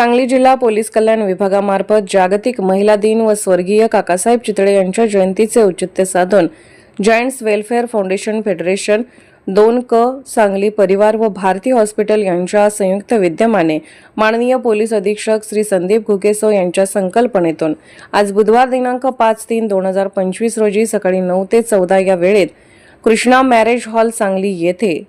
सांगली जिल्हा पोलीस कल्याण विभागामार्फत जागतिक महिला दिन व स्वर्गीय काकासाहेब चितळे यांच्या जयंतीचे औचित्य साधून जायंट्स वेलफेअर फाउंडेशन फेडरेशन दोन क सांगली परिवार व भारती हॉस्पिटल यांच्या संयुक्त विद्यमाने माननीय पोलीस अधीक्षक श्री संदीप घुकेसो यांच्या संकल्पनेतून आज बुधवार दिनांक पाच तीन दोन हजार पंचवीस रोजी सकाळी नऊ ते चौदा या वेळेत कृष्णा मॅरेज हॉल सांगली येथे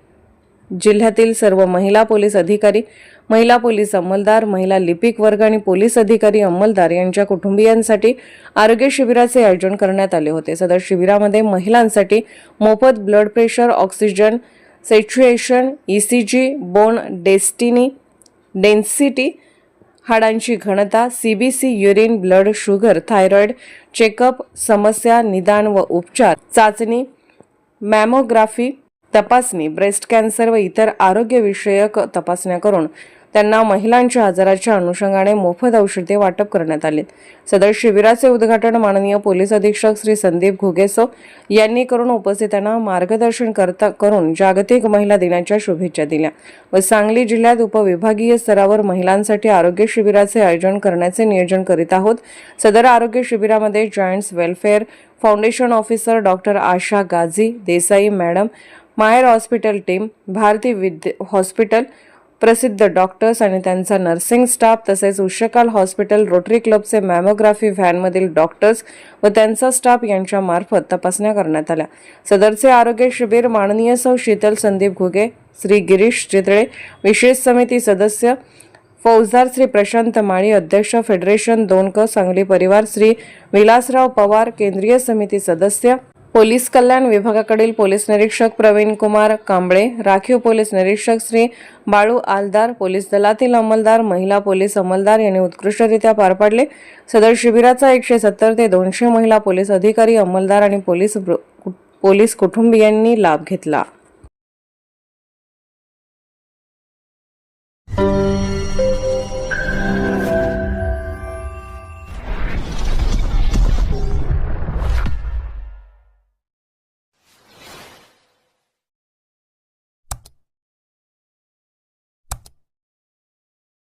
जिल्ह्यातील सर्व महिला पोलीस अधिकारी महिला पोलीस अंमलदार महिला लिपिक वर्ग आणि पोलीस अधिकारी अंमलदार यांच्या कुटुंबियांसाठी आरोग्य शिबिराचे आयोजन करण्यात आले होते. सदर शिबिरामध्ये महिलांसाठी मोफत ब्लड प्रेशर ऑक्सिजन सेच्युएशन ईसीजी बोन डेस्टिनी डेन्सिटी हाडांची घनता CBC urine blood sugar thyroid checkup समस्या निदान व उपचार चाचणी मॅमोग्राफी तपासणी ब्रेस्ट कॅन्सर व इतर आरोग्यविषयक तपासण्या करून त्यांना महिलांच्या आजाराच्या अनुषंगाने मोफत औषधे वाटप करण्यात आले. सदर शिबिराचे उद्घाटन माननीय पोलीस अधीक्षक श्री संदीप घुगेसो यांनी करून उपस्थितांना मार्गदर्शन करता करून जागतिक महिला दिनाच्या शुभेच्छा दिल्या व सांगली जिल्ह्यात उपविभागीय स्तरावर महिलांसाठी आरोग्य शिबिराचे आयोजन करण्याचे नियोजन करीत आहोत. सदर आरोग्य शिबिरामध्ये joints welfare foundation officer doctor Asha Gazi Desai madam Maher hospital team Bharati Vidya hospital प्रसिद्ध डॉक्टर्स आणि त्यांचा नर्सिंग स्टाफ तसेच उष्यकाल हॉस्पिटल रोटरी क्लबचे मॅमोग्राफी व्हॅनमधील डॉक्टर्स व त्यांचा स्टाफ यांच्यामार्फत तपासण्या करण्यात आल्या. सदरचे आरोग्य शिबिर माननीय सौ शीतल संदीप घुगे श्री गिरीश चितळे विशेष समिती सदस्य फौजदार श्री प्रशांत माळी अध्यक्ष फेडरेशन दोनक सांगली परिवार श्री विलासराव पवार केंद्रीय समिती सदस्य पोलीस कल्याण विभागाकडील पोलीस निरीक्षक प्रवीण कुमार कांबळे राखीव पोलीस निरीक्षक श्री बाळू आलदार पोलीस दलातील अंमलदार महिला पोलीस अंमलदार यांनी उत्कृष्टरित्या पार पाडले. सदर शिबिराचा एकशे सत्तर ते दोनशे महिला पोलीस अधिकारी अंमलदार आणि पोलीस पोलीस कुटुंबियांनी लाभ घेतला.